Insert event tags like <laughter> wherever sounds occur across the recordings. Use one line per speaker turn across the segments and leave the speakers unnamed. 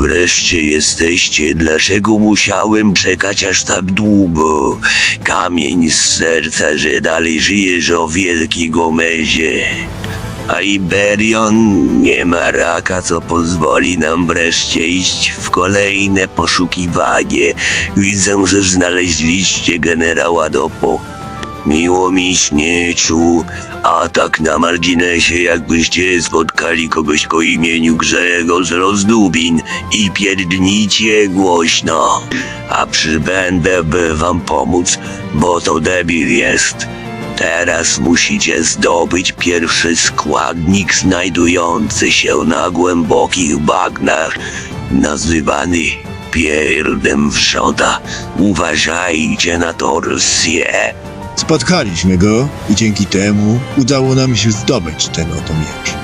Wreszcie jesteście. Dlaczego musiałem czekać aż tak długo? Kamień z serca, że dalej żyjesz o wielki Gomezie. A Iberion nie ma raka, co pozwoli nam wreszcie iść w kolejne poszukiwanie. Widzę, że znaleźliście generała Dopo. Miło mi śmieciu, a tak na marginesie jakbyście spotkali kogoś o imieniu Grzegorz Rozdubin i pierdnijcie głośno, a przybędę by wam pomóc, bo to debil jest. Teraz musicie zdobyć pierwszy składnik znajdujący się na głębokich bagnach, nazywany pierdem wrzoda. Uważajcie na torsję.
Spotkaliśmy go i dzięki temu udało nam się zdobyć ten oto miecz.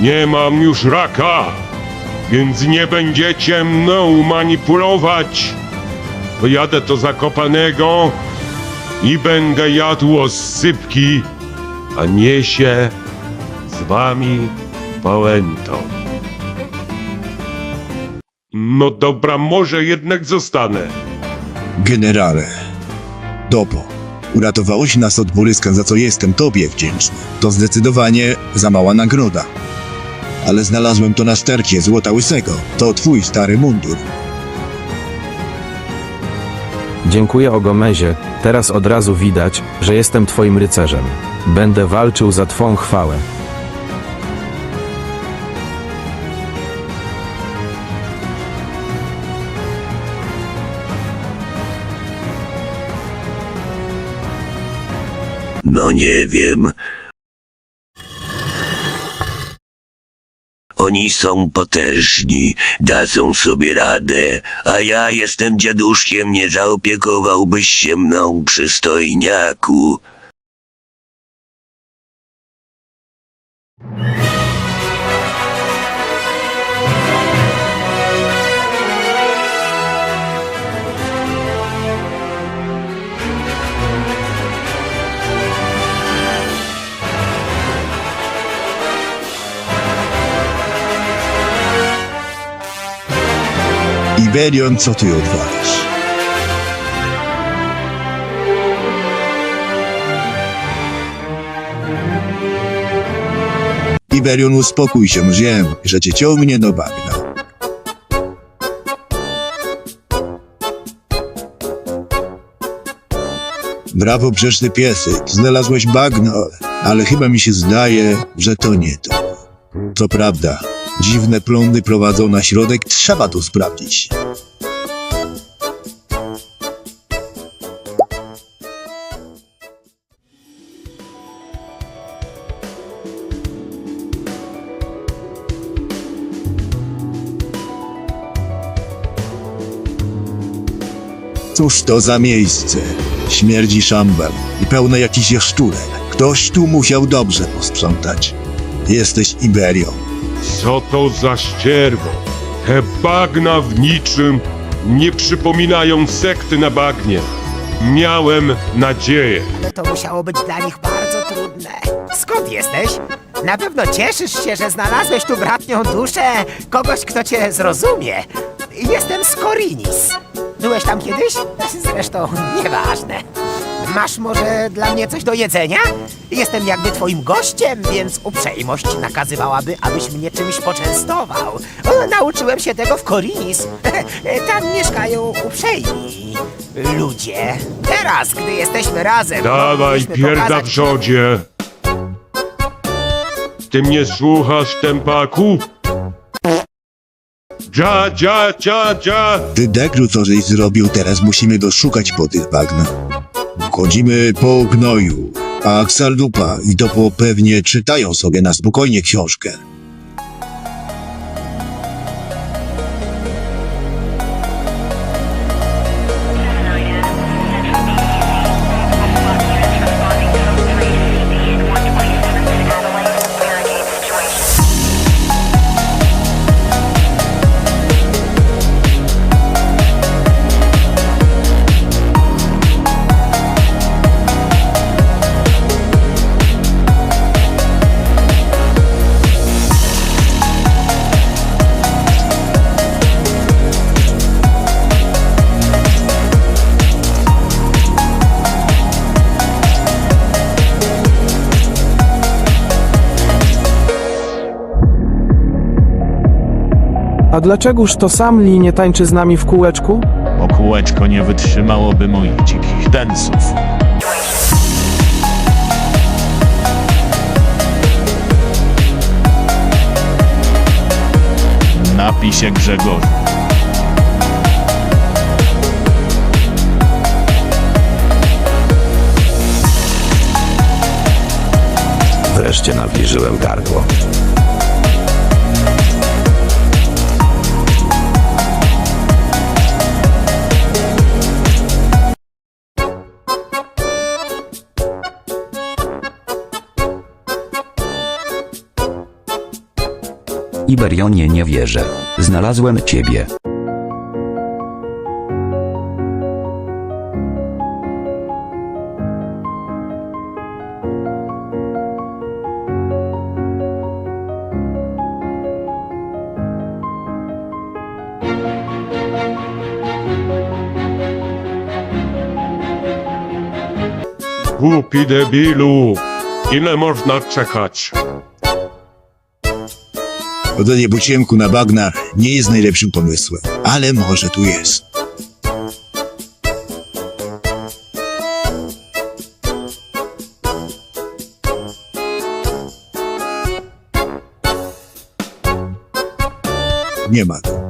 Nie mam już raka, więc nie będziecie mną manipulować. Pojadę do Zakopanego i będę jadł oscypki, a niesie z wami pałętą. No dobra, może jednak zostanę.
Generale, Dopo, uratowałeś nas od Boryska, za co jestem tobie wdzięczny. To zdecydowanie za mała nagroda. Ale znalazłem to na stercie złota łysego. To twój stary mundur.
Dziękuję o Gomezie. Teraz od razu widać, że jestem twoim rycerzem. Będę walczył za twą chwałę.
No nie wiem. Oni są potężni, dadzą sobie radę, a ja jestem dziaduszkiem, nie zaopiekowałbyś się mną, przystojniaku.
Iberion, co ty odwalasz? Iberion, uspokój się, wiem, że cię ciągnie do bagna. Brawo, grzeszny piesek, znalazłeś bagno, ale chyba mi się zdaje, że to nie to. To prawda, dziwne plądy prowadzą na środek, trzeba to sprawdzić. Cóż to za miejsce? Śmierdzi szambem i pełne jakichś jaszczurek. Ktoś tu musiał dobrze posprzątać. Jesteś Iberią.
Co to za ścierwo? Te bagna w niczym nie przypominają sekty na bagnie. Miałem nadzieję.
Ale to musiało być dla nich bardzo trudne. Skąd jesteś? Na pewno cieszysz się, że znalazłeś tu bratnią duszę, kogoś, kto cię zrozumie. Jestem z Korinis. Byłeś tam kiedyś? Zresztą nieważne. Masz może dla mnie coś do jedzenia? Jestem jakby twoim gościem, więc uprzejmość nakazywałaby, abyś mnie czymś poczęstował. O, nauczyłem się tego w Korinis. <laughs> Tam mieszkają uprzejmi ludzie. Teraz, gdy jesteśmy razem,
Dawaj,
moglibyśmy
pierda w
pokazać-
rzodzie. Ty mnie słuchasz, tempaku? Dzia, dzia, dzia, dzia.
Ty Degru, co żeś zrobił, teraz musimy doszukać po tych bagnach. Chodzimy po gnoju, a Xardupa i Dopo pewnie czytają sobie na spokojnie książkę.
A dlaczegoż to sam Li nie tańczy z nami w kółeczku?
bo kółeczko nie wytrzymałoby moich dzikich densów. Napij się Grzegorzu.
Wreszcie nawilżyłem gardło.
Iberionie nie wierzę. Znalazłem ciebie.
Głupi debilu! Ile można czekać?
Chodzenie po ciemku na bagnach nie jest najlepszym pomysłem, ale może tu jest. Nie ma go.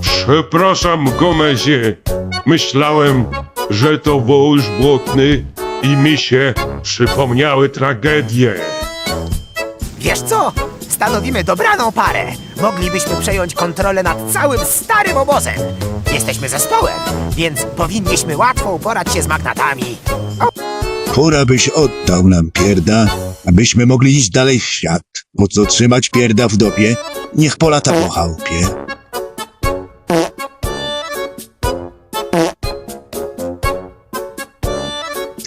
Przepraszam, Gomezie. Myślałem, że to wąż błotny i mi się przypomniały tragedie.
Wiesz co? Stanowimy dobraną parę. Moglibyśmy przejąć kontrolę nad całym starym obozem. Jesteśmy zespołem, więc powinniśmy łatwo uporać się z magnatami.
Pora byś oddał nam pierda, abyśmy mogli iść dalej w świat. Po co trzymać pierda w dopie? Niech polata po chałupie.